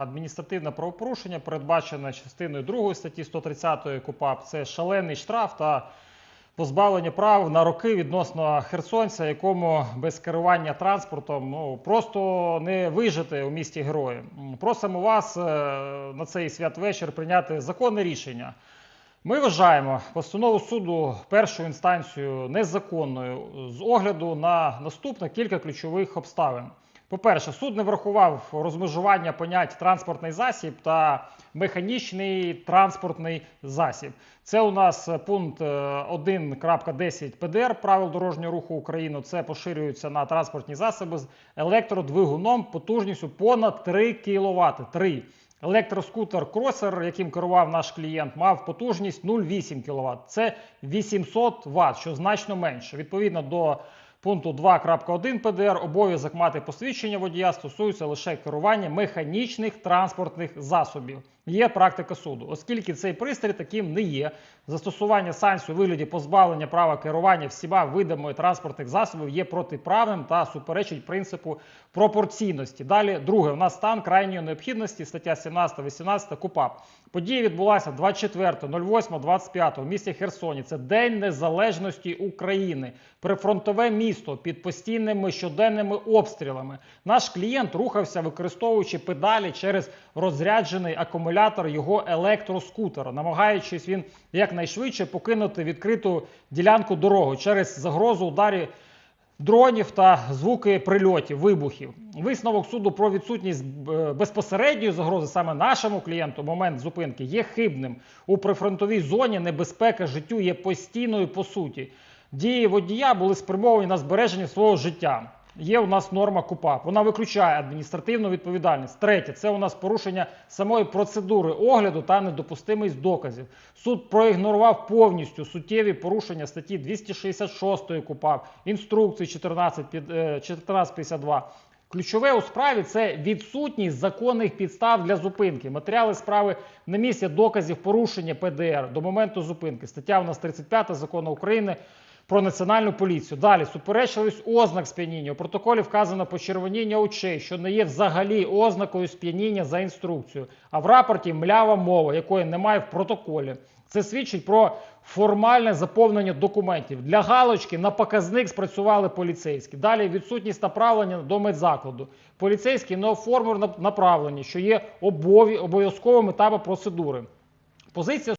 Адміністративне правопорушення передбачене частиною 2 статті 130 КУПАП. Це шалений штраф та позбавлення прав на роки відносно херсонця, якому без керування транспортом ну просто не вижити у місті герої. Просимо вас е, на цей святвечір прийняти законне рішення. Ми вважаємо постанову суду першою інстанцією незаконною з огляду на наступне кілька ключових обставин. По-перше, суд не врахував розмежування понять транспортний засіб та механічний транспортний засіб. Це у нас е, пункт е, 1.10 ПДР правил дорожнього руху України. Це поширюється на транспортні засоби з електродвигуном потужністю понад 3 кВт. 3. Електроскутер кросер, яким керував наш клієнт, мав потужність 0,8 кВт. Це 800 Вт, що значно менше. Відповідно до пункту 2.1 ПДР, обов'язок мати посвідчення водія стосується лише керування механічних транспортних засобів. Є практика суду, оскільки цей пристрій таким не є. Застосування санкцій у вигляді позбавлення права керування всіма видами транспортних засобів є протиправним та суперечить принципу пропорційності. Далі, друге, у нас стан крайньої необхідності, стаття 17-18 КУПАП. Подія відбулася 24.08.25 в місті Херсоні. Це День Незалежності України, прифронтове місто під постійними щоденними обстрілами. Наш клієнт рухався, використовуючи педалі через розряджений акумулятор його електроскутера, намагаючись він якнайшвидше покинути відкриту ділянку дороги через загрозу ударів дронів та звуки прильотів, вибухів. Висновок суду про відсутність е, безпосередньої загрози саме нашому клієнту момент зупинки є хибним. У прифронтовій зоні небезпека життю є постійною по суті. Дії водія були спрямовані на збереження свого життя. Є у нас норма КУПАП. Вона виключає адміністративну відповідальність. Третє це у нас порушення самої процедури огляду та недопустимість доказів. Суд проігнорував повністю суттєві порушення статті 266 КУПАП, інструкції 14, під- е, 1452. Ключове у справі це відсутність законних підстав для зупинки. Матеріали справи не містять доказів порушення ПДР до моменту зупинки. Стаття у нас 35 закону України про національну поліцію. Далі суперечливість ознак сп'яніння. У протоколі вказано почервоніння очей, що не є взагалі ознакою сп'яніння за інструкцією. А в рапорті млява мова, якої немає в протоколі. Це свідчить про формальне заповнення документів. Для галочки на показник спрацювали поліцейські. Далі відсутність направлення до медзакладу. Поліцейський не оформив направлення, що є обов'язковим етапом процедури. Позиція